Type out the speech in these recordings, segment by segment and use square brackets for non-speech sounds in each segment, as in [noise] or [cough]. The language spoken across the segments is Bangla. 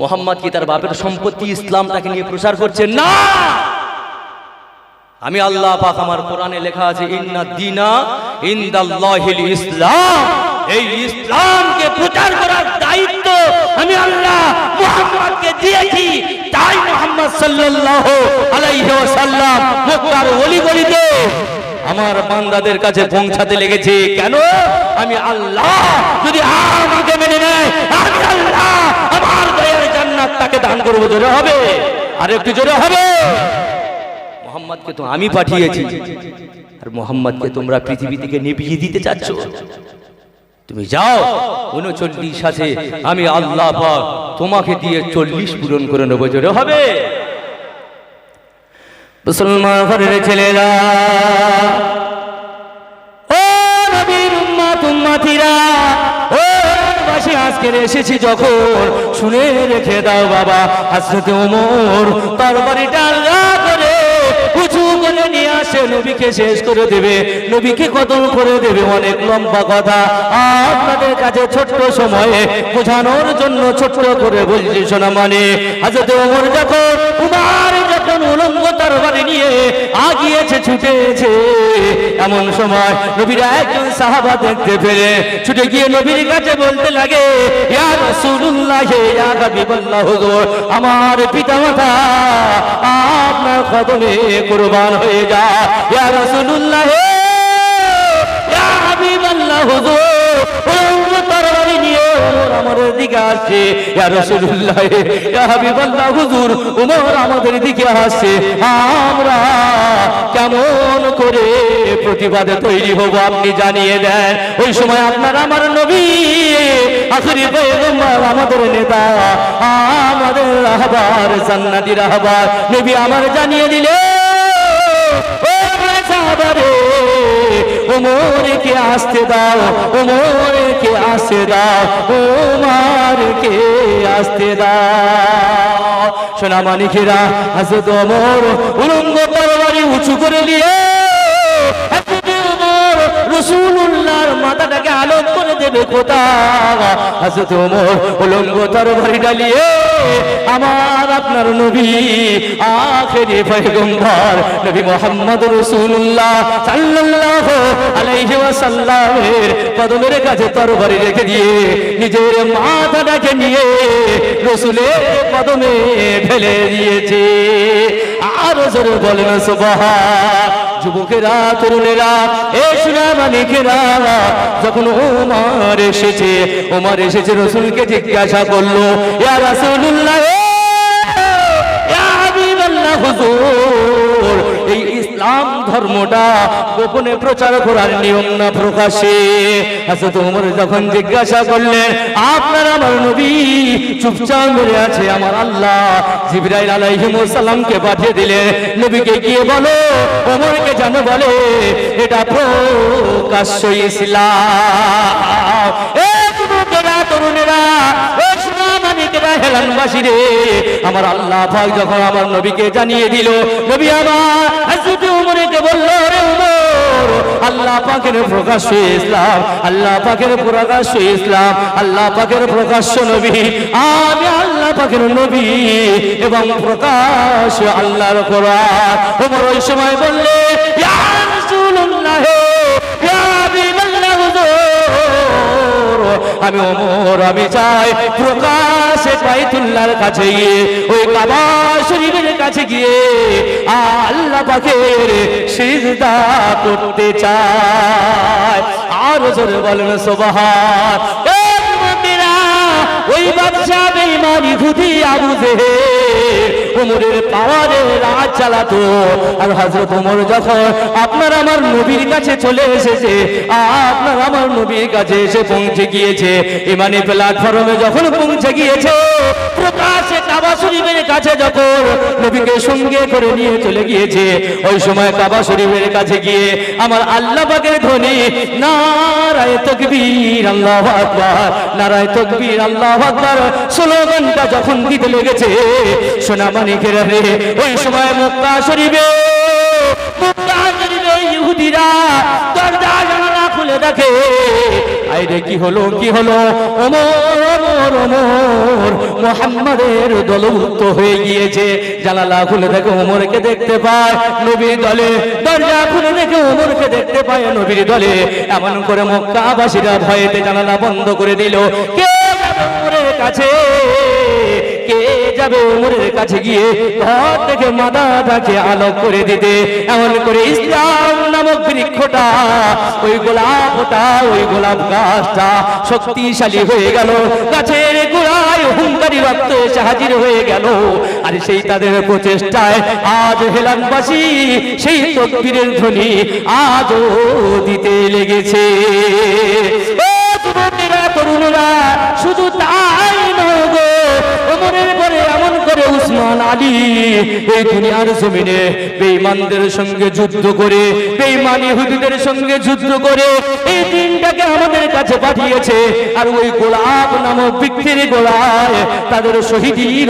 মোহাম্মদ কি তার বাপের সম্পত্তি ইসলামটাকে নিয়ে প্রচার করছেন? না! আমি আল্লাহ পাক আমার কোরআনে লেখা আছে, ইন্না দিনা ইনদাল্লাহিল ইসলাম। এই ইসলামকে প্রচার করার দায়িত্ব আমি আল্লাহ মুহাম্মদকে দিয়েছি। তাই মুহাম্মদ সাল্লাল্লাহু আলাইহি ওয়াসাল্লাম মক্কার অলি গলিতে আমার বান্দাদের কাছে পৌঁছাতে লেগেছে। কেন? আমি আল্লাহ যদি আমাকে মেনে নেয়, আমি আল্লাহ তাকে দান করব, জোরে হবে। আর একটু জোরে হবে। মোহাম্মদকে তো আমি পাঠিয়েছি। আর মোহাম্মদকে তোমরা পৃথিবী থেকে নিভিয়ে দিতে চাচ্ছ। তুমি যাও, উনচল্লিশ আছে আমি আল্লাহ তোমাকে দিয়ে চল্লিশ পূরণ করে নেব, জোরে হবে। মুসলমান ঘরের ছেলেরা আজকের এসেছি যখন। শুনে রেখে দাও বাবা হাসরতে ওমর। তরবারিটা আল্লাহ করে করে নিয়ে আসে, নবীকে শেষ করে দেবে। নবীকে কতল করে দেবে, অনেক লম্বা কথা। আপনাদের কাছে ছোট্ট সময়ে বোঝানোর জন্য ছোট্ট করে বলছি, শোনা মানে হাজরতে ওমর যখন উমার যখন উলঙ্গ তরবারি নিয়ে আগিয়েছে, ছুটেছে। এমন সময় নবীরা একজন সাহাবা দেখতে পেরে ছুটে গিয়ে নবীর কাছে বলতে লাগে আমার পিতা মাতা আপনার কদমে কোরবান হয়ে যা। ইয়া রাসূলুল্লাহ আসছে ইয়া রাসূলুল্লাহ, ইয়া হাবিবাল্লাহ, হুজুর, উমর আমাদের দিকে আসছে আমরা কেমন করে প্রতিবাদে তৈরি হব আপনি জানিয়ে দেন। ওই সময় আপনার আমার নবী, আখরি পয়গম্বর আমাদের নেতা, আমাদের রাহবার, জান্নাতি রাহবার, নবী আমার জানিয়ে দিলে, ও সাহাবারে ওমরকে আসতে দাও, ওমরকে আসতে দাও, ওমারকে আসতে দাও। সোনা মানিকেরা হাসত ওমর উলঙ্গ তরবারি উঁচু করে নিয়ে রসুল্লাহর মাথাটাকে আলোক করে দেবে কোথা হাসত ওমর উলঙ্গ তরবারি ডালিয়ে, আমার আপনার নবী, আখেরি পয়গম্বর, নবী মোহাম্মদ রসুল্লাহ সাল্লাল্লাহু আলাইহি ওয়াসাল্লামের কদমের কাছে তরবারি রেখে দিয়ে, নিজের মাথাটাকে নিয়ে রসুলের কদমে ফেলে দিয়েছে। আর জোরে বলেন সুবহান যুবকেরা, তরুণেরা, এ মালিকেরা যখন ওমার এসেছে ওমার এসেছে, রসুলকে জিজ্ঞাসা করল, ইয়া রাসূলুল্লাহ ইয়া হাবিবাল্লাহ, হুজুর। ইসলাম ধর্মটা গোপনে প্রচার করার নিয়ম না প্রকাশে। হাজরত ওমর যখন জিজ্ঞাসা করলেন, আপনার আমার নবী চুপচাপ মেরে আছে আমার আল্লাহ? জিবরাইল আলাইহিমুস সালামকে পাঠিয়ে দিলেন, নবীকে গিয়ে বলো ওমরকে জানো বলে, এটা প্রকাশ্য ইসলাম। এ তরুণেরা, এ সোনামানিকেরা রে আমার আল্লাহ যখন আমার নবীকে জানিয়ে দিল, নবী আমার উমরকে বলল রে উমর, আল্লাহ পাকের প্রকাশ্য ইসলাম, আল্লাহ পাকের প্রকাশ্য ইসলাম, আল্লাহ পাকের প্রকাশ্য নবী, আমি আল্লাহ পাকের নবী এবং প্রকাশ আল্লাহর কোরআন। উমর ওই সময় বললে, ইয়া আমি ওমর, আমি চাই প্রকাশে বাইতুল্লাহর কাছে গিয়ে ওই কাবা শরীফের কাছে গিয়ে আল্লাহ পাকের সিজদা করতে চাই আর জোরে বলেন, সুবহান। এ ওই বাচ্চা বেঈমান ইহুদি আবু জেহেল। ওমরের পাওয়ারে রাজ চালাতো। আর হযরত ওমর যখন আপনার আমার নবীর কাছে চলে এসেছে, আপনার আমার নবীর কাছে এসে পৌঁছে গিয়েছে। ইমানি প্ল্যাটফর্মে যখন পৌঁছে গিয়েছে প্রকাশে কাবা শরীফের কাছে যখন নবীকে সঙ্গে করে নিয়ে চলে গিয়েছে, ওই সময় কাবা শরীফের কাছে গিয়ে আমার আল্লাহ পাকের ধ্বনি, নারায় তকবীর, আল্লাহু আকবার, নারায় তকবীর, আল্লাহু আকবার স্লোগানটা যখন দিতে লেগেছে সোনা মানিকেরা রে, ওই সময় মক্কা শরীফে মক্কা শরীফে ইহুদিরা দরজা জানালা খুলে ডাকে আইরে কি হলো কি হলো? ওমর ওমর মোহাম্মদের দলভুক্ত হয়ে গিয়েছে। জানালা খুলে দেখে ওমরকে দেখতে পায় নবীর দলে, দরজা খুলে দেখে ওমরকে দেখতে পায় নবীর দলে। এমন করে মক্কাবাসীরা ভয়েতে জানালা বন্ধ করে দিল, কে কাছে? যাবে ওমরের কাছে গিয়ে ঘর থেকে মাদাটাকে আলোক করে দিতে। এমন করে ইসলাম নামক বৃক্ষটা, ওই গোলাপটা ওই গোলাপ গাছটা শক্তিশালী হয়ে গেল। গাছের গোড়ায় হুঙ্কারি রক্ত এসে হাজির হয়ে গেল। আর সেই তাদের প্রচেষ্টায় আজ হেলানবাসী সেই তকবীরের ধ্বনি আজও দিতে লেগেছে। তরুণরা, শুধু তাই নয় উসমান আলী এই দুনিয়ার জমিনে সঙ্গে যুদ্ধ করে সঙ্গে যুদ্ধ করে এই দিনটাকে আমাদের কাছে পাঠিয়েছে। আর ওই গোলাপ নামক গোলায় তাদের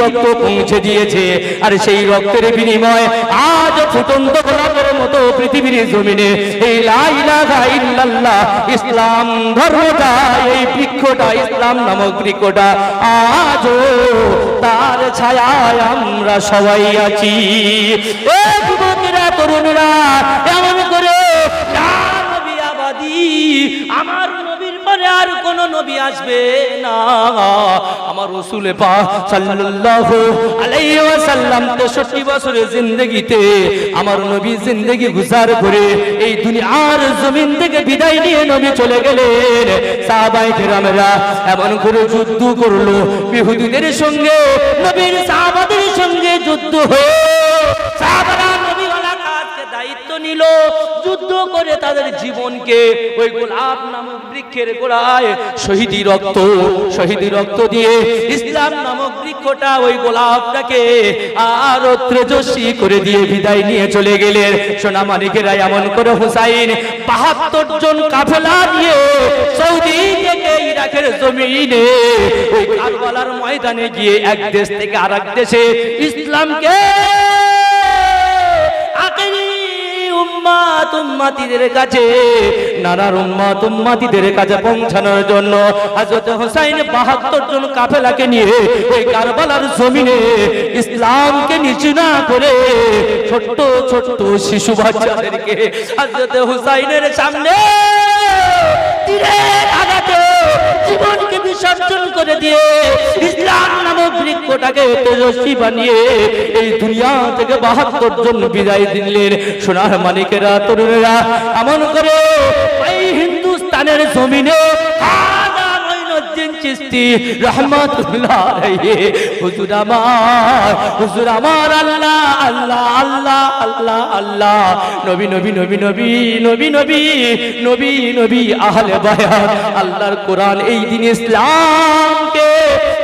রক্ত পৌঁছে দিয়েছে। আর সেই রক্তের বিনিময় আজ ফুটন্ত গোলাপের মতো পৃথিবীর জমিনে এই ইসলাম ধর্মটা এই বৃক্ষটা ইসলাম নামক বৃক্ষটা আজও তার ছায়ায় আমরা সবাই আছি। তরুণরা এমন করে আমার আর কোন নবী আসবে না। আমার রসুল পাক সাল্লাল্লাহু আলাইহি ওয়াসাল্লাম 63 বছরের জিন্দেগিতে আমার নবী জিন্দেগি গুজার করে এই দুনিয়ার জমিন থেকে বিদায় নিয়ে নবী চলে গেলেন। সাহাবাই এমন করে যুদ্ধ করল। বিহুদিদের সঙ্গে, নবীর সাহাবাদের সঙ্গে যুদ্ধ হয়ে সাহাবারা নিল, যুদ্ধ করে তাদের জীবনকে ওই গোলাপ নামক বৃক্ষের গোড়ায় শহীদি রক্ত শহীদি রক্ত দিয়ে ইসলাম নামক বৃক্ষটা ওই গোলাপটাকে আর ত্রেজস্বী করে দিয়ে বিদায় নিয়ে চলে গেলেন। সোনা মানিকেরা এমন করে হুসাইন, বাহাত্তর জন কাফেলা দিয়ে সৌদি থেকে ইরাকের জমিনে ওই কারবালার ময়দানে গিয়ে এক দেশ থেকে আরেক দেশে ইসলামকে উম্মাত উম্মাতিদের কাছে নানার উম্মাত উম্মাতিদের কাছে পৌঁছানোর জন্য হযরত হোসাইন 72 জন কাফেলাকে নিয়ে ওই কারবালার জমিনে ইসলামকে নিচু না করে ছোট্ট ছোট্ট শিশু বাচ্চাদেরকে হযরত হোসাইনের সামনে জীবনকে বিসর্জন করে দিয়ে ইসলাম নামক বৃক্ষটাকে তেজস্বী বানিয়ে এই দুনিয়া থেকে বাহাত্তর জন বিদায় দিলেন। সোনার মালিকেরা, তরুণেরা, এমন করে এই হিন্দুস্তানের জমিনে খাজা মঈনুদ্দিন রহমত হুজুর আমার হুজুর আমার আল্লাহ আল্লাহ আল্লাহ আল্লাহ আল্লাহ। নবী নবী নবী নবী নবী নবী নবী নবী, আহলে বায়াত। আল্লাহর কোরআন এই দিন ইসলামকে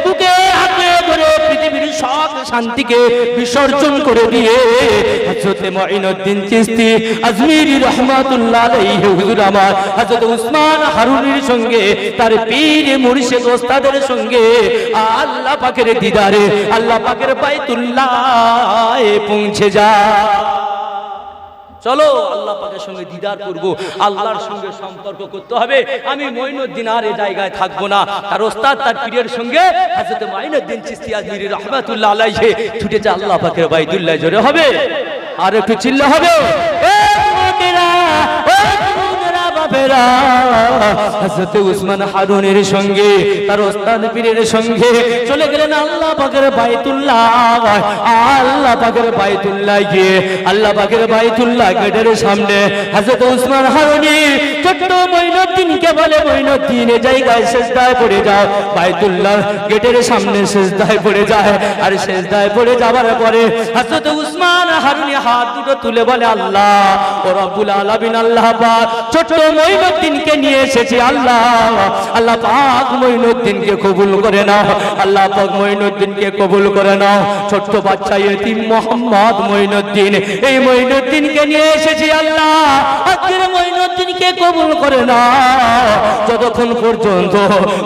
বুকে হাতে ধরে পৃথিবীর সব শান্তিকে বিসর্জন করে দিয়ে হযরত মুঈনুদ্দিন চিশতি আজমিরি রহমাতুল্লাহ আলাইহি, হুজুর আমার, হযরত উসমান হারুনির সঙ্গে, তার পীর মুর্শিদ ওস্তাদের সঙ্গে, আল্লাহ পাকের দিদারে, আল্লাহ পাকের বাইতুল্লাহ পৌঁছে যায় চলো, আল্লাহ পাকের সঙ্গে দিদার করব। আল্লাহর সঙ্গে সম্পর্ক করতে হবে। আমি মঈনুদ্দিন আর এই জায়গায় থাকব না। তার ওস্তাদ তার পীরের সঙ্গে হযরত মঈনুদ্দিন চিশতি আজমির রহমাতুল্লাহ আলাইহি ছুটে যা আল্লাহ পাকের বাইদুল্লাহ জোরে হবে। আর একটু চিল্লা হবে। ও উসমান বাইতুল্লাহ। গেটের সামনে হযরত হারুনি পড়ে যায়। আর সেজদায় পড়ে যাবার পরে হযরত উসমান হারুনি হাত দুটো তুলে বলে, আল্লাহ, ও আল্লাহ ছোট্ট মঈনুদ্দিনকে নিয়ে এসেছি, আল্লাহ। আল্লাহ পাক মঈনুদ্দিনকে কবুল করে নাও। আল্লাহ পাক মঈনুদ্দিনকে কবুল করে নাও। ছোট্ট বাচ্চা ইতিম মোহাম্মদ মঈনুদ্দিন এই মঈনুদ্দিনকে নিয়ে এসেছি, আল্লাহ। আজকের মঈনুদ্দিনকে কবুল করে নাও। যতক্ষণ পর্যন্ত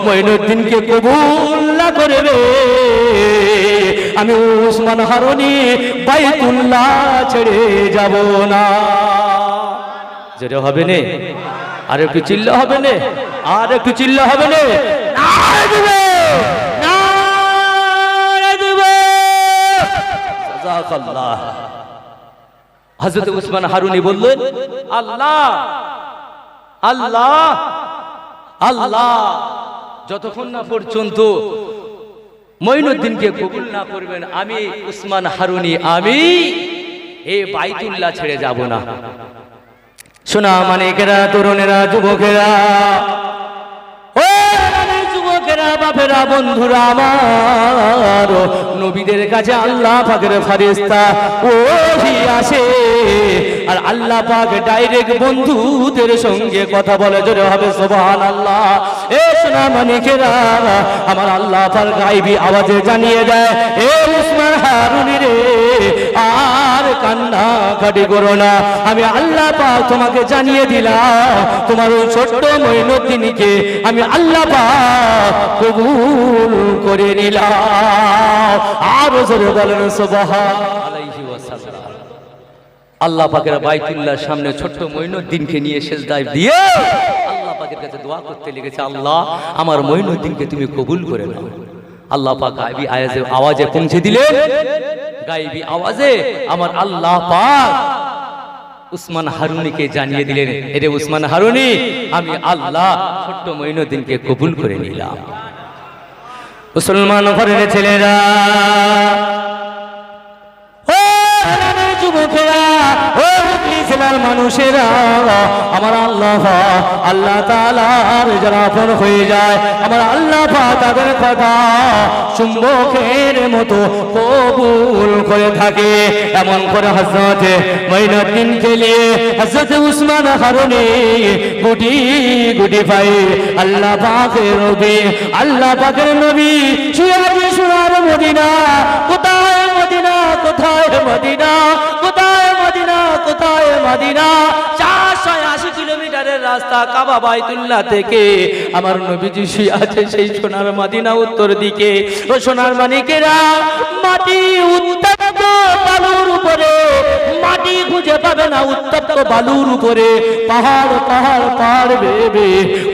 মঈনুদ্দিনকে কবুল না করবে, আমি উসমান হারুনি বাইতুল্লাহ ছেড়ে যাব না। যেটা হবে নে আর একটু চিল্লা হবে না আর একটু চিল্লা হবে না হযরত উসমান হারুনি বললেন, আল্লাহ! আল্লাহ! আল্লাহ! যতক্ষণ না পর্যন্ত মঈনুদ্দিনকে কবুল না করবেন আমি উসমান হারুনি আমি এই বাইতুল্লাহ ছেড়ে যাব না। শোনা মানিকেরা তরুণেরা, যুবকেরা? ও যুবকেরা, বাপেরা, বন্ধুরা আমার। নবীদের কাছে আল্লাহ পাকের ফারিস্তা আসে। আর আল্লাহ পাক ডাইরেক্ট বন্ধুদের সঙ্গে কথা বলে, জোরে হবে আল্লাহ এ সোনা মানিকেরা আমার আল্লাহ পাক গাইবি আওয়াজে জানিয়ে দেয়, এ উসমান হারুনি রে কান্না কাটি করো না। আমি আল্লাহ তোমাকে জানিয়ে তোমার ওই ছোট্ট আমি আল্লাহ কবুল করে আর জোরে বলেন আল্লাহ পাকের বাইতুল্লাহর সামনে ছোট্ট মঈনুদ্দিনকে নিয়ে সেজদায় দিয়ে আল্লাহ পাকের কাছে দোয়া করতে লেগেছে, আল্লাহ, আমার মঈনুদ্দিনকে তুমি কবুল করে নাও। আল্লাহ পাক গাইবি আওয়াজে পৌঁছে দিলেন। গাইবি আওয়াজে আমার আল্লাহ পাক উসমান হারুনিকে জানিয়ে দিলেন, এরে উসমান হারুনি, আমি আল্লাহ ছোট্ট মঈনুদ্দিনকে কবুল করে নিলাম। মুসলমান ঘরের ছেলেরা মানুষেরা আমার আল্লাহ আল্লাহ তাআলার যারা হয়ে যায়, আমার আল্লাহ তাদের কথা চুম্বকের মতো কবুল করে থাকে। এমন করে হজরত মঈনুদ্দিন খেলিয়ে হজরত উসমান হারুনি গুটি গুটি পাই আল্লাহ পাকের নবী, আল্লাহ পাকের নবী শুয়ে কোথায় মদিনা কোথায় মদিনা কোথায় মদিনা? কোথায় মদিনা? চারশো কিলোমিটারের রাস্তা কাবা বাইতুল্লাহ থেকে। আমার নবীজি আছে সেই সোনার মদিনা উত্তর দিকে। ও সোনার মানিকেরা, মাটি উত্তপ্ত বালুর উপরে। মাটি খুঁজে পাবে না উত্তপ্ত বালুর উপরে। পাহাড় পাহাড় পাহাড় বেবে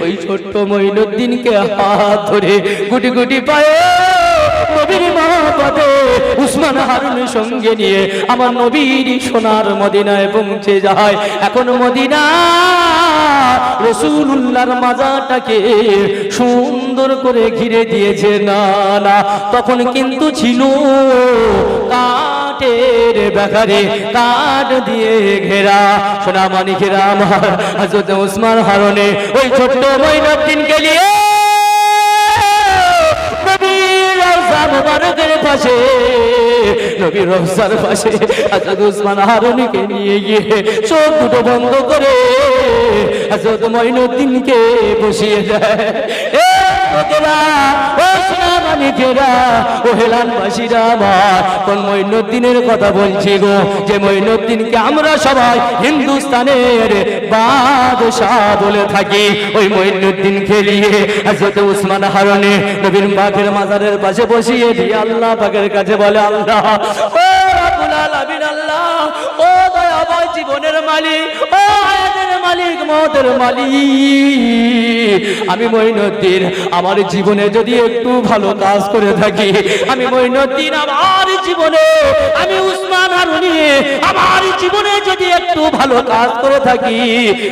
ওই ছোট্ট মঈনুদ্দিনকে হাত ধরে গুটি গুটি পায়ে নবীর মহাপথে উসমান হারুনের সঙ্গে নিয়ে আমার নবীর সোনার মদিনায় পৌঁছে যায়। এখন মদিনা রসুল্লাহর মাজারটাকে সুন্দর করে ঘিরে দিয়েছে না না। তখন কিন্তু ছিল কাঠের বেকারে কাঠ দিয়ে ঘেরা। সোনা মানিকেরা আমার হজরত উসমান হারনে ওই ছোট্ট মঈনুদ্দিনকে নিয়ে মুবারকের পাশে, নবী রওজার পাশে, হযরত উসমান হারুনিকে নিয়ে গিয়ে চোখ দুটো বন্ধ করে হযরত মঈনুদ্দিনকে বসিয়ে দেয়। এ ও ও হেলানবাসীরা আমার, কোন মঈনুদ্দিনের কথা বলছি গো? যে মঈনুদ্দিনকে আমরা সবাই হিন্দুস্তানের বাদশাহ বলে থাকি, ওই মঈনুদ্দিন খেলিয়ে হযরত উসমান হারনে নবীর পাকের মাজারের পাশে বসিয়ে দিয়ে আল্লাহ পাকের কাছে বলে, আল্লাহ, ও রাব্বুল আলামিন, আল্লাহ, ও দয়াময় জীবনের মালিক মালিক মতের মালিক। আমি মঈনুদ্দিন, আমার জীবনে যদি একটু ভালো কাজ করে থাকি, আমি মঈনুদ্দিন, আমার জীবনে, আমি উসমান হারুনি আমার জীবনে যদি একটু ভালো কাজ করে থাকি,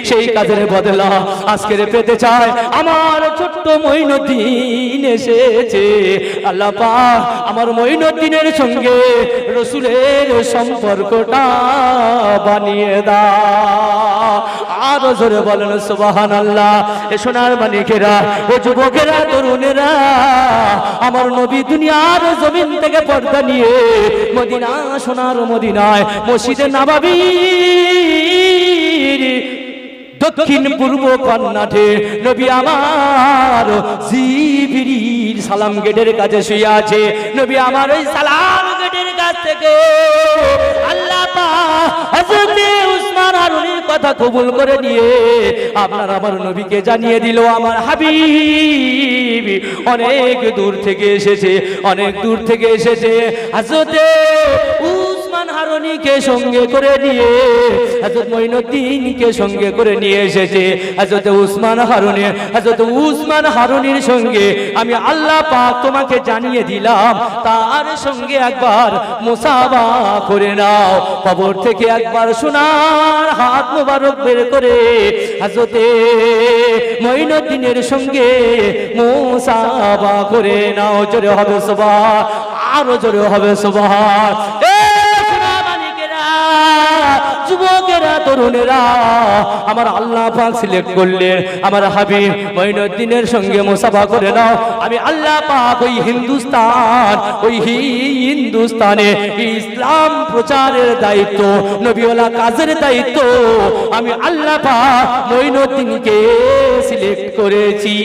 সেই কাজের বদলা আজকের পেতে চায় আমার ছোট্ট মঈনুদ্দিন এসেছে। আল্লাহ পাক আমার মঈনুদ্দিনের সঙ্গে রসুলের সম্পর্কটা বানিয়ে দা আরও জোরে বলেন সুবাহান আল্লাহ এ সোনার মানিকেরা ও যুবকেরা, তরুণেরা, আমার নবী দুনিয়ার জমিন থেকে পর্দা নিয়ে মদিনা, সোনার মদিনায়, মসজিদে নাবাবি দক্ষিণ পূর্ব কর্ণাটে নবী আমার জিবিরির সালাম গেটের কাছে শুয়ে আছে। নবী আমার ওই সালাম গেটের কাছ থেকে আল্লাহ হযরত উসমান কথা কবুল করে নিয়ে আপনার আমার নবীকে জানিয়ে দিল আমার হাবিব। অনেক দূর থেকে এসেছে, অনেক দূর থেকে এসেছে। হযরত উসমান হারুনিকে সঙ্গে করে নিয়ে, হযরত মঈনুদ্দিনকে সঙ্গে করে নিয়ে এসেছে। হযরত উসমান হারুনি হযরত উসমান হারুনির সঙ্গে আমি আল্লাহ পাক তোমাকে জানিয়ে দিলাম, তার সঙ্গে একবার মুসাবা করে নাও। কবর থেকে একবার সোনার হাত মোবারক বের করে হযরতে মঈনুদ্দিনের সঙ্গে মুসাবা করে নাও। জোরে হবে সুবহান, আরও জোরে হবে সুবহান। তরুণেরা, আমার আল্লাহ পাক সিলেক্ট করলেন আমার হাবিব মঈনুদ্দিনের সঙ্গে মুসাফা করে নাও। আমি আল্লাহ পাক ওই হিন্দুস্তান, ওই হিন্দুস্তানে ইসলাম প্রচারের দায়িত্ব, নবীওয়ালা কাজের দায়িত্ব, আমি আল্লাহ পাক মঈনুদ্দিনকে সিলেক্ট করেছি।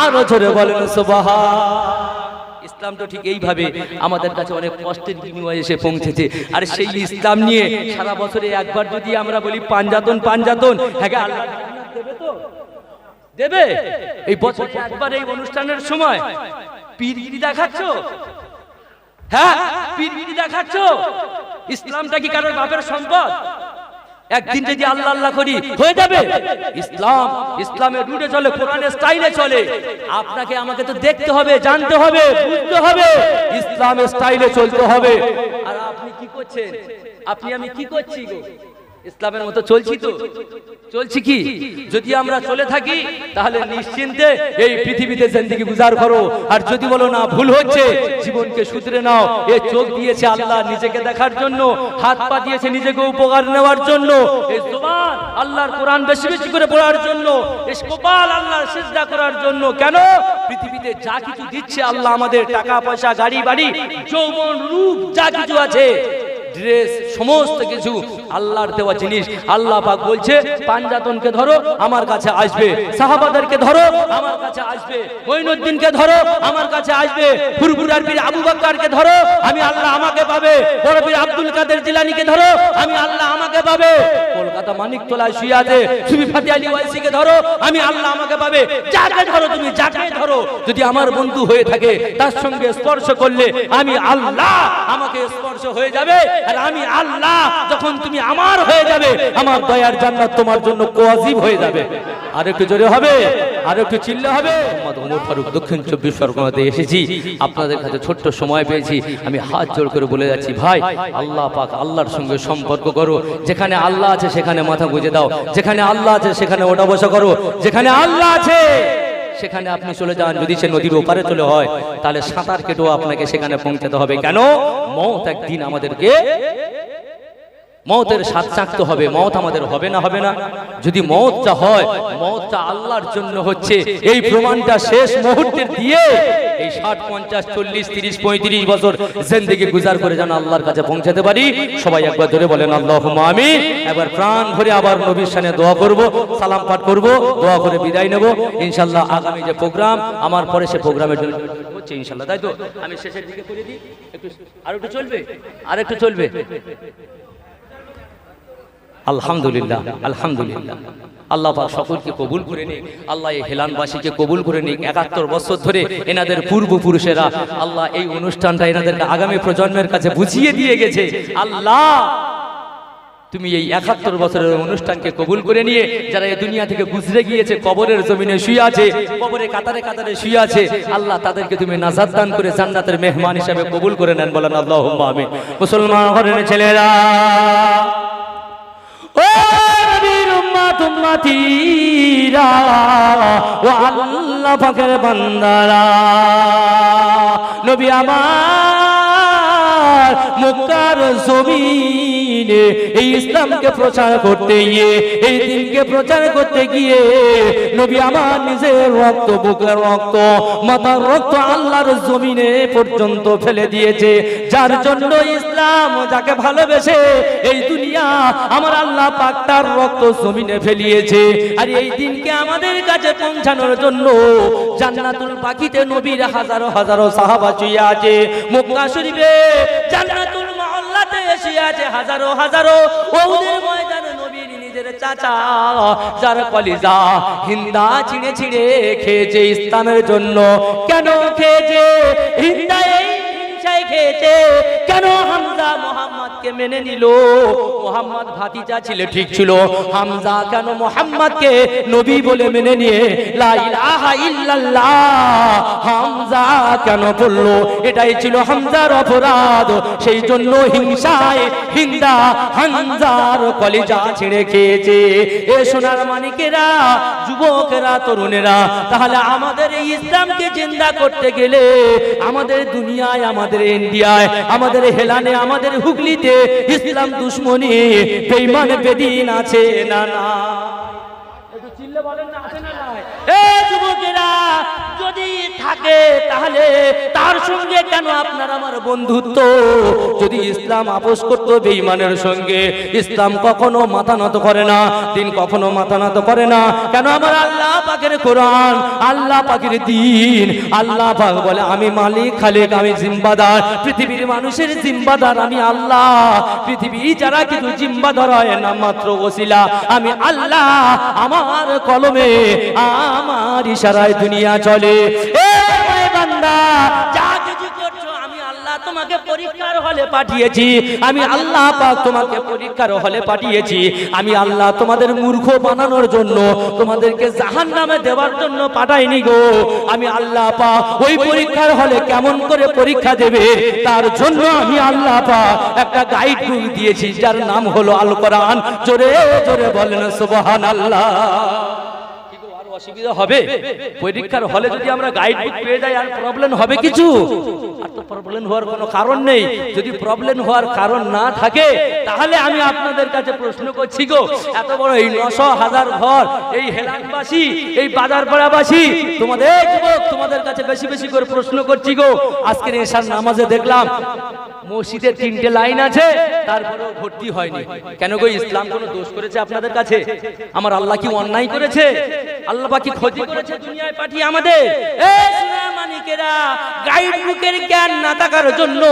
আরও জোরে বলেন সুবহান। ইসলাম তো ঠিক এইভাবে আমাদের কাছে অনেক কষ্টের বিনিময়ে এসে পৌঁছেছে। আর সেই ইসলাম নিয়ে সারা বছরে একবার যদি আমরা বলি পাঞ্জাতন পাঞ্জাতন হ্যাঁ আল্লাহ দেবে তো? দেবে? এই বছরে একবার এই অনুষ্ঠানের সময় পীরগিরি দেখাচ্ছ? হ্যাঁ পীরগিরি দেখাচ্ছ? ইসলামটা কি কারোর বাপের সম্পদ? একদিন যদি আল্লাহ আল্লাহ করি হয়ে যাবে। ইসলাম ইসলামের রুটে চলে কোরআনের স্টাইলে চলে। আপনাকে আমাকে তো দেখতে হবে জানতে হবে বুঝতে হবে। ইসলামের স্টাইলে চলতে হবে। আর আপনি কি করছেন? আপনি আমি কি করছি গো? ইসলামের মতো চলছি তো। চলছি কি? যদি আমরা চলে থাকি, তাহলে নিশ্চিন্তে এই পৃথিবীতে জিন্দেগি গুজার করো। আর যদি বলো না, ভুল হচ্ছে, জীবনকে শুধরে নাও। এ চোখ দিয়েছে আল্লাহ নিজেকে দেখার জন্য, হাত পা দিয়েছে নিজেকে উপকার নেওয়ার জন্য। এই জবান আল্লাহর কোরআন বেশি বেশি করে পড়ার জন্য এই কপাল আল্লাহর সিজদা করার জন্য। কেন? পৃথিবীতে যা কিছু দিচ্ছে আল্লাহ আমাদের টাকা, পয়সা, গাড়ি, বাড়ি, যৌবন, রূপ, যা কিছু আছে ড্রেস, সমস্ত কিছু আল্লাহর দেওয়া জিনিস। আল্লাহ পাক বলছে, পাঞ্জাতনকে ধরো, আমার কাছে আসবে। সাহাবাদেরকে ধরো, আমার কাছে আসবে। মঈনুদ্দিনকে ধরো, আমার কাছে আসবে। ফুরফুরার পীর আবু বকরকে ধরো, আমি আল্লাহ আমাকে পাবে। বড় পীর আব্দুল কাদের জিলানীকে ধরো, আমি আল্লাহ আমাকে পাবে। কলকাতা মানিকতলা শুয়ে আছে সুবি ফাতি আলী ওয়াইসিকে ধরো, আমি আল্লাহ আমাকে পাবে। যাকে ধরো তুমি, যাকে ধরো। যদি আমার বন্ধু হয়ে থাকে, তার সঙ্গে স্পর্শ করলে আমি আল্লাহ আমাকে স্পর্শ হয়ে যাবে। আর আমি আল্লাহ, যখন তুমি আমার হয়ে যাবে, আমার দয়ার জান্নাত তোমার জন্য কোয়াজিব হয়ে যাবে। আর একটু জোরে হবে আর একটু চিল্লে হবে। মোহাম্মদ ফারুক, দক্ষিণ চব্বিশ পরগনাতে এসেছি। আপনাদের কাছে ছোট্ট সময় পেয়েছি। আমি হাত জোড় করে বলে যাচ্ছি, ভাই, আল্লাহ পাক আল্লাহর সঙ্গে সম্পর্ক করো। যেখানে আল্লাহ আছে, সেখানে মাথা গুঁজে দাও। যেখানে আল্লাহ আছে, সেখানে ওটা বসা করো। যেখানে আল্লাহ আছে, সেখানে আপনি চলে যান। যদি সে নদীর ওপারে চলে হয়, তাহলে সাঁতার কেটেও আপনাকে সেখানে পৌঁছাতে হবে। কেন? মত একদিন আমাদেরকে মতের স্বাদ চাকতে হবে, মত আমাদের হবে না হবে না। যদি মতটা হয়, মতটা আল্লাহর জন্য হচ্ছে। এই প্রমাণটা শেষ মুহূর্তে দিয়ে এই ষাট, পঞ্চাশ, চল্লিশ, তিরিশ, পঁয়ত্রিশ বছর জিন্দেগি গুজার করে যেন আল্লাহর কাছে পৌঁছাতে পারি। সবাই একবার ধরে বলেন আল্লাহ আমি একবার প্রাণ ভরে আবার নবীর সামনে দোয়া করব, সালাম পাঠ করব, দোয়া করে বিদায় নেব। ইনশাল্লাহ আগামী যে প্রোগ্রাম, আমার পরে সে প্রোগ্রামের জন্য হচ্ছে ইনশাল্লাহ তাই তো? আমি শেষের দিকে করে দিই। একটু, আর একটু চলবে? আর একটু চলবে? আলহামদুলিল্লাহ আলহামদুলিল্লাহ। আল্লাহ পাক সকলকে কবুল করে নিক, আল্লাহ এই হেলানবাসীকে কবুল করে নিক। একাত্তর বছর ধরে এনাদের পূর্বপুরুষেরা আল্লাহ এই অনুষ্ঠানটা এনাদের আগামী প্রজন্মের কাছে বুঝিয়ে দিয়ে গেছে। আল্লাহ, তুমি এই একাত্তর বছরের অনুষ্ঠানকে কবুল করে নিয়ে যারা এই দুনিয়া থেকে গুজরে গিয়েছে, কবরের জমিনে শুয়ে আছে, কবরে কাতারে কাতারে শুয়ে আছে, আল্লাহ তাদেরকে তুমি নাজাদ দান করে জান্নাতের মেহমান হিসাবে কবুল করে নেন বলেন আল্লাহ আমিন। মুসলমান ঘরের ছেলেরা ও নবীর উম্মত উম্মতিরা ও আল্লাহ পাকের বান্দারা নবী আমার মুক্তার জমিনে। এই ইসলামকে প্রচার করতে গিয়ে, এই দিনকে প্রচার করতে গিয়ে নবী আমার নিজের রক্ত, বুকের রক্ত, মাথার রক্ত আল্লাহর জমিনে পর্যন্ত ফেলে দিয়েছে। যার জন্য ইসলাম যাকে ভালোবেসে এই দুনিয়া আমার আল্লাহ পাক তার রক্ত জমিনে ফেলিয়েছে। আর এই দিনকে আমাদের কাছে পৌঁছানোর জন্য জান্নাতুল পাখিতে নবীর হাজারো হাজারো সাহাবা শুয়ে আছে। মক্কা শরীফে জান্নাতুল মহল্লাতে এসে আছে হাজারো হাজারো। ওদের ময়দানে নবীর নিজের চাচা, যার কলিজা হিন্দা ছিঁড়ে ছিঁড়ে খেয়েছে ইসলামের জন্য। কেন খেয়েছে? হিন্দা এই হিংসায় খেয়েছে। কেন হামজা মোহাম্মদকে মেনে নিল? মোহাম্মদ ভাতিজা ছিল ঠিক ছিল। হামজা কেন মোহাম্মদকে নবী বলে মেনে নিয়ে ইল্লাল্লাহ হামজা কেন বলল? এটাই ছিল হামজার অপরাধ। সেই জন্য হিংসায় হিন্দা হামজার খেয়েছে। এ সোনার মানিকেরা, যুবকেরা, তরুণেরা, তাহলে আমাদের এই ইসলামকে জিন্দা করতে গেলে আমাদের দুনিয়ায়, আমাদের ইন্ডিয়ায়, আমাদের হেলানে আমাদের হুগলিতে ইসলাম দুশ্মনী বেইমান বেদিন আছে না না একটু চিল্লে বলেন না নাই? যদি থাকে তাহলে তার সঙ্গে কেন আপনার আমার বন্ধুত্ব? যদি ইসলাম আপোষ করতো সঙ্গে, ইসলাম কখনো মাথা নত করে না, দিন কখনো মাথা নত করে না। কেন আমার আল্লাহ কোরআন, আল্লাহ দিন? আল্লাহ বলে, আমি মালিক, খালেক, আমি জিম্বাদার, পৃথিবীর মানুষের জিম্বাদার আমি আল্লাহ। পৃথিবী যারা কিন্তু জিম্বাদার হয় না, মাত্র ওসিলা। আমি আল্লাহ আমার কলমে আমার ইশারায় দুনিয়া চলে। আমি আল্লাহ তোমাকে পরীক্ষার হলে পাঠিয়েছি। আমি আল্লাহ তোমাকে পরীক্ষার হলে পাঠিয়েছি। আমি আল্লাহ তোমাদের মূর্খ বানানোর জন্য, তোমাদেরকে দেওয়ার জন্য পাঠাইনি গো। আমি আল্লাহ ওই পরীক্ষার হলে কেমন করে পরীক্ষা দেবে, তার জন্য আমি আল্লাহ পাক একটা গাইড বুক দিয়েছি, যার নাম হলো আল কোরআন জোরে জোরে বলেন সুবহান আল্লাহ অসুবিধা হবে। পরীক্ষার হলে যদি আমরা গাইড বুক পেয়ে যাই আর প্রবলেম হবে কিছু। আর প্রবলেম হওয়ার কোনো কারণ নেই। যদি প্রবলেম হওয়ার কারণ না থাকে, তাহলে আমি আপনাদের কাছে প্রশ্ন করছি গো, এত বড় এই নশো হাজার ঘর, এই হেলানবাসী, এই বাজারপাড়াবাসী, তোমাদের তোমাদের কাছে বেশি বেশি করে প্রশ্ন করছি গো। আজকের এসার নামাজে দেখলাম মসজিদে তিনটে লাইন আছে, তারপরেও ভর্তি হয়নি। কেন গো, ইসলাম কোনো দোষ করেছে আপনাদের কাছে? আমার আল্লাহ কি অন্যায় করেছে? আল্লাহ কি ক্ষতি করেছে দুনিয়ায় পাঠিয়ে আমাদের? এ সোনামানিকেরা গাইড বুকের জ্ঞান না থাকার জন্য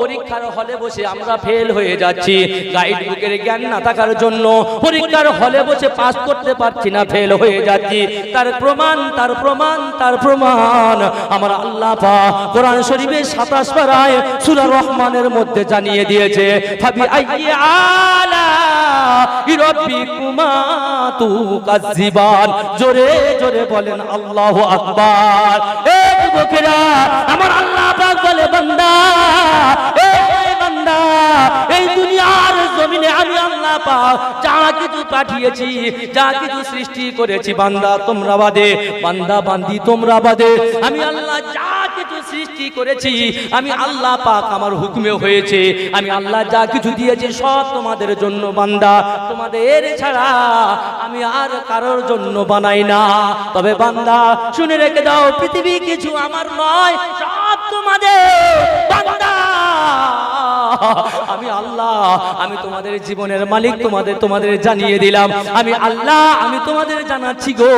পরীক্ষার হলে বসে আমরা ফেল হয়ে যাচ্ছি। গাইড বুকের জ্ঞান না থাকার জন্য পরীক্ষার হলে বসে পাস করতে পারছি না ফেল হয়ে যাচ্ছি। তার প্রমাণ তার প্রমাণ তার প্রমাণ আমার আল্লাহ পা কোরআন শরীফের সাতাশ পারায় সূরা রহমানের মধ্যে জানিয়ে দিয়েছে তুকাজ্জিবান। জোরে জোরে বলেন, আল্লাহু আকবার। এ আমার আল্লাহ বলে এই দুনিয়ার জমিনে আমি আল্লাহ পাক যা কিছু পাঠিয়েছি, যা কিছু সৃষ্টি করেছি, বান্দা তোমরা বাদে, বান্দা বান্দি তোমরা বাদে। আমি আল্লাহ যা সৃষ্টি করেছি? আমি আল্লাহ পাক আমার হুকুমে হয়েছে। আমি আল্লাহ যা কিছু দিয়েছি সব তোমাদের জন্য বান্দা। তোমাদের ছাড়া আমি আর কারোর জন্য বানাই না। তবে বান্দা, শুনে রেখে দাও, পৃথিবী কিছু আমার নয়, সব তোমাদের। বান্দা! [laughs] আমি আল্লাহ, আমি তোমাদের জীবনের মালিক, তোমাদের তোমাদের জানিয়ে দিলাম। আমি আল্লাহ, আমি তোমাদের জানাচ্ছি গো,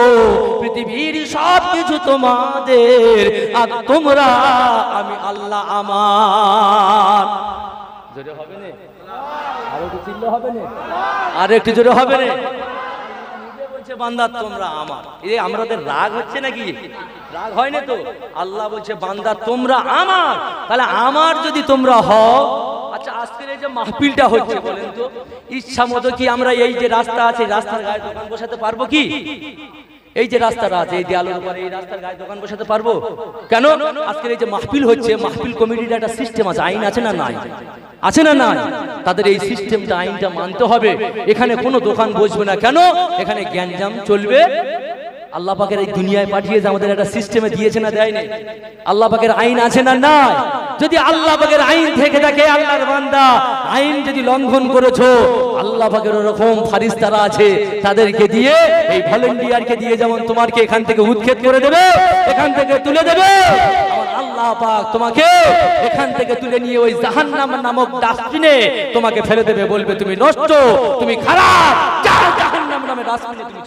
পৃথিবীর সব কিছু তোমাদের। আর তোমরা, আমি আল্লাহ আমার। জোরে হবে না? আরও একটু চিল্লে হবে না? আর একটু জোরে হবে না? বলছে, বান্দা, তোমরা আমার। এই আমাদের রাগ হচ্ছে নাকি? রাগ হয় না তো? আল্লাহ বলছে, বান্দা, তোমরা আমার। তাহলে আমার যদি তোমরা হও আচ্ছা আজকের এই ইচ্ছা মতো কি আমরা এই যে রাস্তা আছে, রাস্তার গায়ে দোকান বসাতে পারব কি? এই যে রাস্তাটা আছে এই দেয়ালের উপরে এই রাস্তার গায়ে দোকান বসাতে পারব? কেন? আজকের এই যে মাহফিল হচ্ছে, মাহফিল কমিটির একটা সিস্টেম আছে, আইন আছে না নাই? আছে না না তাদের এই সিস্টেমটা আইনটা মানতে হবে। এখানে কোনো দোকান বসবে না। কেন? এখানে জ্ঞানজাম চলবে আল্লাহ পাকের এই দুনিয়ায় পাঠিয়ে যে আমাদের একটা সিস্টেমে দিয়েছে না দেয়নি? আল্লাহ পাকের আইন আছে না নাই? যদি আল্লাহ পাকের আইন থেকে থাকে আল্লাহর বান্দা আইন যদি লঙ্ঘন করেছ আল্লাহ পাকের ওরকম ফারিস্তারা আছে তাদেরকে দিয়ে এই ভলেন্টিয়ারকে দিয়ে যেমন তোমাকে এখান থেকে উৎক্ষেপ করে দেবে এখান থেকে তুলে দেবে আল্লাহ পাক তোমাকে এখান থেকে তুলে নিয়ে ওই জাহান্নাম নামক ডাস্টবিনে তোমাকে ফেলে দেবে বলবে তুমি নষ্ট তুমি খারাপ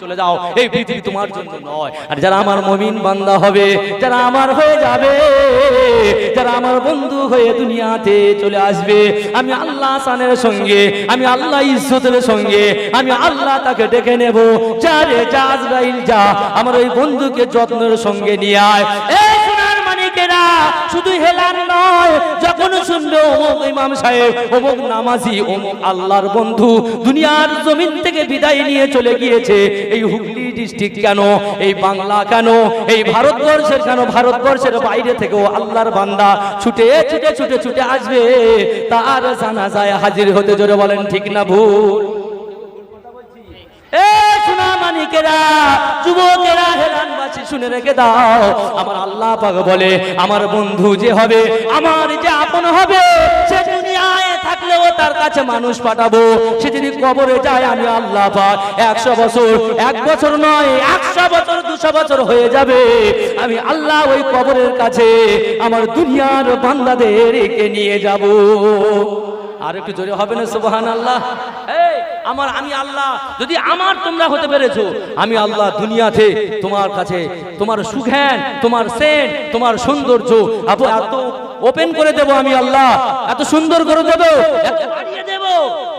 চলে যাও। এই পৃথিবী তোমার জন্য নয়। আর যারা আমার মমিন বান্দা হবে, যারা আমার হয়ে যাবে, যারা আমার বন্ধু হয়ে দুনিয়াতে চলে আসবে, আমি আল্লাহ সানের সঙ্গে, আমি আল্লাহ ইজ্জতের সঙ্গে, আমি আল্লাহ তাকে ডেকে নেব। যা রে, যা আমার ওই বন্ধুকে যত্নের সঙ্গে নিয়ে আয়। মানিকেরা শুধু হেলান নয়, যখন শুনবে ছিল অমুক ইমাম সাহেব, অমুক নামাজি, অমুক আল্লাহর বন্ধু, দুনিয়ার জমিন থেকে বিদায় নিয়ে চলে গিয়েছে, এই হুগলি ডিস্ট্রিক্ট কেন, এই বাংলা কেন, এই ভারতবর্ষের কেন, ভারতবর্ষের বাইরে থেকেও আল্লাহর বান্দা ছুটে ছুটে ছুটে ছুটে আসবে, তার জানা যায় হাজির হতে জোরে বলেন, ঠিক না ভুল? এ সোনা মানিকেরা যুবকেরা হেরানবাসী শুনে রেখে দাও। আমার আল্লাহ পাক বলে, আমার বন্ধু যে হবে, আমার যে আপন হবে, সে দুনিয়ায় থাকলেও তার কাছে মানুষ পাঠাবো। সে যদি কবরে যায়, আমি আল্লাহ পাক একশো বছর, এক বছর নয়, একশো বছর, দুশো বছর হয়ে যাবে। আমি আল্লাহ ওই কবরের কাছে আমার দুনিয়ার বান্দাদেরকে নিয়ে যাব। আর একটু জোরে হবে না সুবহান আল্লাহ আমার, আমি আল্লাহ, যদি আমার তোমরা হতে পেরেছ, আমি আল্লাহ দুনিয়াতে তোমার কাছে তোমার সুখ্যান তোমার সেন, তোমার সৌন্দর্য। আপু, এত ওপেন করে দেব আমি আল্লাহ। এত সুন্দর করে দেব।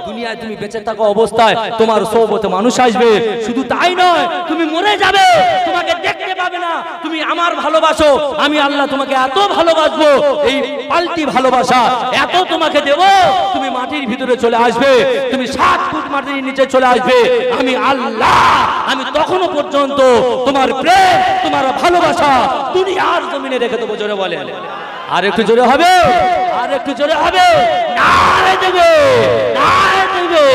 দুনিয়ায় তুমি বেঁচে থাকা অবস্থায়, তোমার সৌবতে মানুষ আসবে। শুধু তাই নয়, তুমি মরে যাবে। তোমাকে পাবে না। তুমি আমার ভালোবাসো, আমি আল্লাহ তোমাকে এত ভালোবাসবো, এই পাল্টি ভালোবাসা এত তোমাকে দেব, তুমি মাটির ভিতরে চলে আসবে, তুমি সাত ফুট মাটির নিচে চলে আসবে। আমি আল্লাহ, আমি তখনও পর্যন্ত তোমার প্রেম, তোমার ভালোবাসা দুনিয়ার জমিনে রেখে দেবো, জোরে বলে আর একটু জোরে হবে? আর একটু জোরে হবে? না দেবে না দেবে।